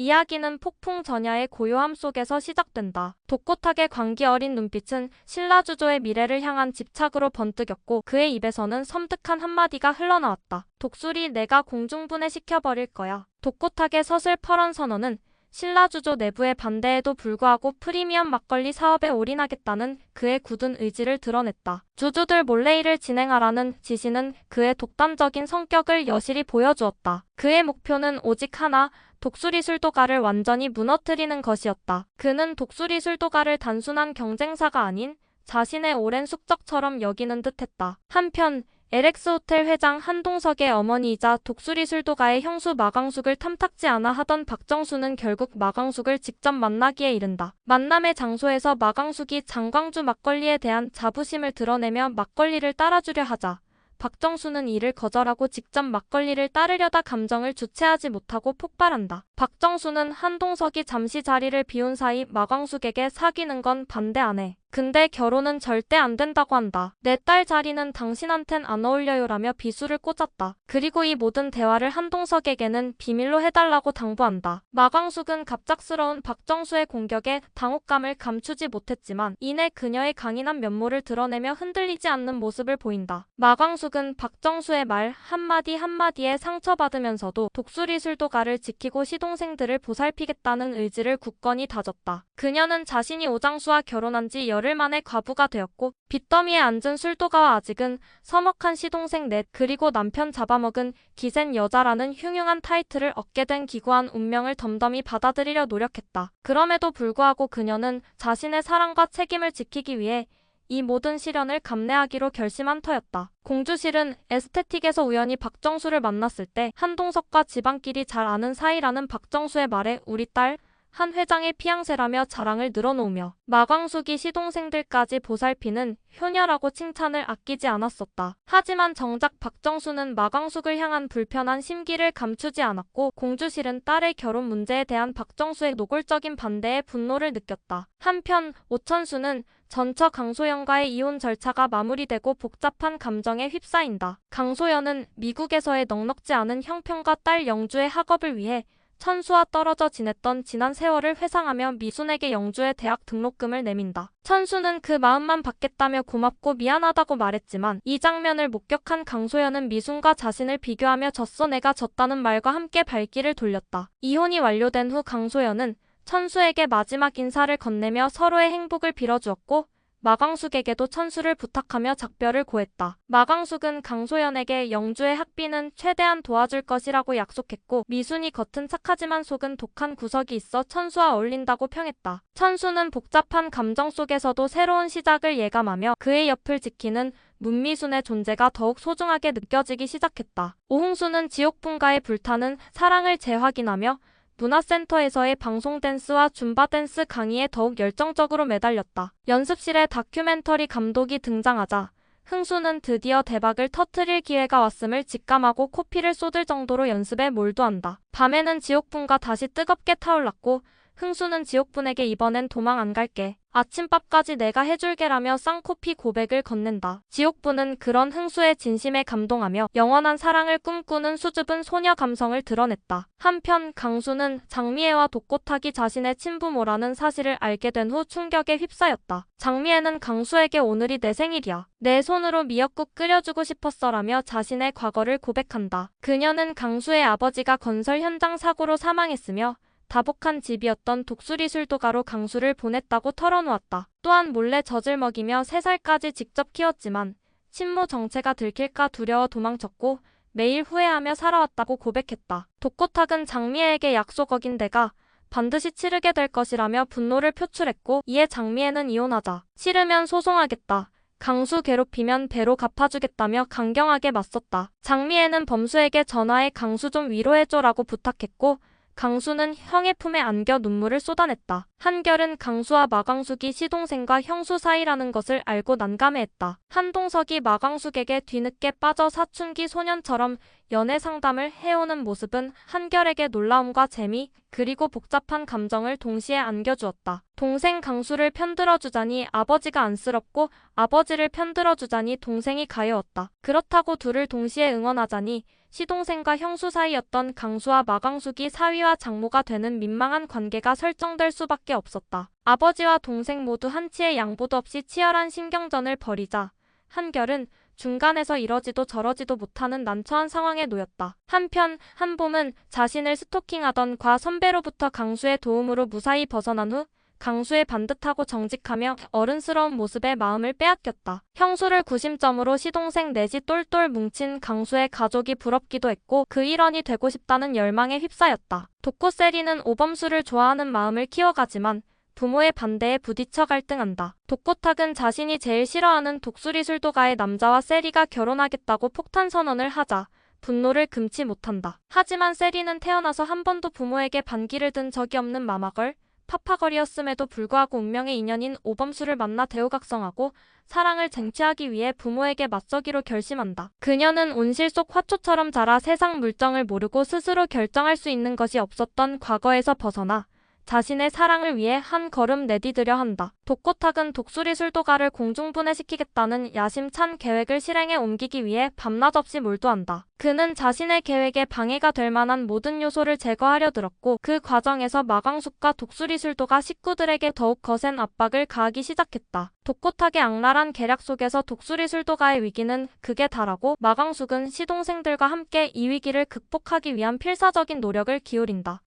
이야기는 폭풍 전야의 고요함 속에서 시작된다. 독고탁의 광기 어린 눈빛은 신라주조의 미래를 향한 집착으로 번뜩였고 그의 입에서는 섬뜩한 한마디가 흘러나왔다. 독수리 내가 공중분해 시켜버릴 거야. 독고탁의 서슬 퍼런 선언은 신라주조 내부의 반대에도 불구하고 프리미엄 막걸리 사업에 올인하겠다는 그의 굳은 의지를 드러냈다. 주주들 몰래 일을 진행하라는 지시는 그의 독단적인 성격을 여실히 보여주었다. 그의 목표는 오직 하나, 독수리 술도가를 완전히 무너뜨리는 것이었다. 그는 독수리 술도가를 단순한 경쟁사가 아닌 자신의 오랜 숙적처럼 여기는 듯했다. 한편 LX 호텔 회장 한동석의 어머니이자 독수리 술도가의 형수 마광숙을 탐탁지 않아 하던 박정수는 결국 마광숙을 직접 만나기에 이른다. 만남의 장소에서 마광숙이 장광주 막걸리에 대한 자부심을 드러내며 막걸리를 따라주려 하자 박정수는 이를 거절하고 직접 막걸리를 따르려다 감정을 주체하지 못하고 폭발한다. 박정수는 한동석이 잠시 자리를 비운 사이 마광숙에게 사귀는 건 반대 안 해. 근데 결혼은 절대 안 된다고 한다. 내 딸 자리는 당신한텐 안 어울려요라며 비수를 꽂았다. 그리고 이 모든 대화를 한동석에게는 비밀로 해달라고 당부한다. 마광숙은 갑작스러운 박정수의 공격에 당혹감을 감추지 못했지만 이내 그녀의 강인한 면모를 드러내며 흔들리지 않는 모습을 보인다. 마광숙은 박정수의 말 한마디 한마디에 상처받으면서도 독수리 술도가를 지키고 시동생들을 보살피겠다는 의지를 굳건히 다졌다. 그녀는 자신이 오장수와 결혼한 지 열흘 만에 과부가 되었고 빚더미에 앉은 술도가와 아직은 서먹한 시동생 넷 그리고 남편 잡아먹은 기센 여자라는 흉흉한 타이틀을 얻게 된 기구한 운명을 덤덤히 받아들이려 노력했다. 그럼에도 불구하고 그녀는 자신의 사랑과 책임을 지키기 위해 이 모든 시련을 감내하기로 결심한 터였다. 공주실은 에스테틱에서 우연히 박정수를 만났을 때 한동석과 집안끼리 잘 아는 사이라는 박정수의 말에 우리 딸 한 회장의 피양새라며 자랑을 늘어놓으며 마광숙이 시동생들까지 보살피는 효녀라고 칭찬을 아끼지 않았었다. 하지만 정작 박정수는 마광숙을 향한 불편한 심기를 감추지 않았고 공주실은 딸의 결혼 문제에 대한 박정수의 노골적인 반대에 분노를 느꼈다. 한편 오천수는 전처 강소연과의 이혼 절차가 마무리되고 복잡한 감정에 휩싸인다. 강소연은 미국에서의 넉넉지 않은 형편과 딸 영주의 학업을 위해 천수와 떨어져 지냈던 지난 세월을 회상하며 미순에게 영주의 대학 등록금을 내민다. 천수는 그 마음만 받겠다며 고맙고 미안하다고 말했지만 이 장면을 목격한 강소연은 미순과 자신을 비교하며 졌어 내가 졌다는 말과 함께 발길을 돌렸다. 이혼이 완료된 후 강소연은 천수에게 마지막 인사를 건네며 서로의 행복을 빌어주었고 마광숙에게도 천수를 부탁하며 작별을 고했다. 마광숙은 강소연에게 영주의 학비는 최대한 도와줄 것이라고 약속했고 미순이 겉은 착하지만 속은 독한 구석이 있어 천수와 어울린다고 평했다. 천수는 복잡한 감정 속에서도 새로운 시작을 예감하며 그의 옆을 지키는 문미순의 존재가 더욱 소중하게 느껴지기 시작했다. 오홍수는 지옥분가에 불타는 사랑을 재확인하며 문화센터에서의 방송 댄스와 줌바 댄스 강의에 더욱 열정적으로 매달렸다. 연습실에 다큐멘터리 감독이 등장하자 흥수는 드디어 대박을 터트릴 기회가 왔음을 직감하고 코피를 쏟을 정도로 연습에 몰두한다. 밤에는 지옥분과 다시 뜨겁게 타올랐고 흥수는 지옥분에게 이번엔 도망 안 갈게. 아침밥까지 내가 해줄게라며 쌍코피 고백을 건넨다. 지옥분은 그런 흥수의 진심에 감동하며 영원한 사랑을 꿈꾸는 수줍은 소녀 감성을 드러냈다. 한편 강수는 장미애와 독고탁이 자신의 친부모라는 사실을 알게 된 후 충격에 휩싸였다. 장미애는 강수에게 오늘이 내 생일이야. 내 손으로 미역국 끓여주고 싶었어라며 자신의 과거를 고백한다. 그녀는 강수의 아버지가 건설 현장 사고로 사망했으며 다복한 집이었던 독수리 술도가로 강수를 보냈다고 털어놓았다. 또한 몰래 젖을 먹이며 3살까지 직접 키웠지만 친모 정체가 들킬까 두려워 도망쳤고 매일 후회하며 살아왔다고 고백했다. 독고탁은 장미애에게 약속 어긴 데가 반드시 치르게 될 것이라며 분노를 표출했고 이에 장미애는 이혼하자 싫으면 소송하겠다. 강수 괴롭히면 배로 갚아주겠다며 강경하게 맞섰다. 장미애는 범수에게 전화해 강수 좀 위로해줘라고 부탁했고 강수는 형의 품에 안겨 눈물을 쏟아냈다. 한결은 강수와 마광숙이 시동생과 형수 사이라는 것을 알고 난감해했다. 한동석이 마광숙에게 뒤늦게 빠져 사춘기 소년처럼 연애 상담을 해오는 모습은 한결에게 놀라움과 재미 그리고 복잡한 감정을 동시에 안겨주었다. 동생 강수를 편들어주자니 아버지가 안쓰럽고 아버지를 편들어주자니 동생이 가여웠다. 그렇다고 둘을 동시에 응원하자니 시동생과 형수 사이였던 강수와 마광숙이 사위와 장모가 되는 민망한 관계가 설정될 수밖에 없었다. 아버지와 동생 모두 한치의 양보도 없이 치열한 신경전을 벌이자 한결은 중간에서 이러지도 저러지도 못하는 난처한 상황에 놓였다. 한편 한봄은 자신을 스토킹하던 과 선배로부터 강수의 도움으로 무사히 벗어난 후 강수의 반듯하고 정직하며 어른스러운 모습에 마음을 빼앗겼다. 형수를 구심점으로 시동생 내지 똘똘 뭉친 강수의 가족이 부럽기도 했고 그 일원이 되고 싶다는 열망에 휩싸였다. 독코세리는 오범수를 좋아하는 마음을 키워가지만 부모의 반대에 부딪혀 갈등한다. 독고탁은 자신이 제일 싫어하는 독수리 술도가의 남자와 세리가 결혼하겠다고 폭탄 선언을 하자 분노를 금치 못한다. 하지만 세리는 태어나서 한 번도 부모에게 반기를 든 적이 없는 마마걸, 파파걸이었음에도 불구하고 운명의 인연인 오범수를 만나 대우각성하고 사랑을 쟁취하기 위해 부모에게 맞서기로 결심한다. 그녀는 온실 속 화초처럼 자라 세상 물정을 모르고 스스로 결정할 수 있는 것이 없었던 과거에서 벗어나 자신의 사랑을 위해 한 걸음 내디드려 한다. 독고탁은 독수리 술도가를 공중분해시키겠다는 야심찬 계획을 실행에 옮기기 위해 밤낮 없이 몰두한다. 그는 자신의 계획에 방해가 될 만한 모든 요소를 제거하려 들었고 그 과정에서 마광숙과 독수리 술도가 식구들에게 더욱 거센 압박을 가하기 시작했다. 독고탁의 악랄한 계략 속에서 독수리 술도가의 위기는 극에 달하고 마광숙은 시동생들과 함께 이 위기를 극복하기 위한 필사적인 노력을 기울인다.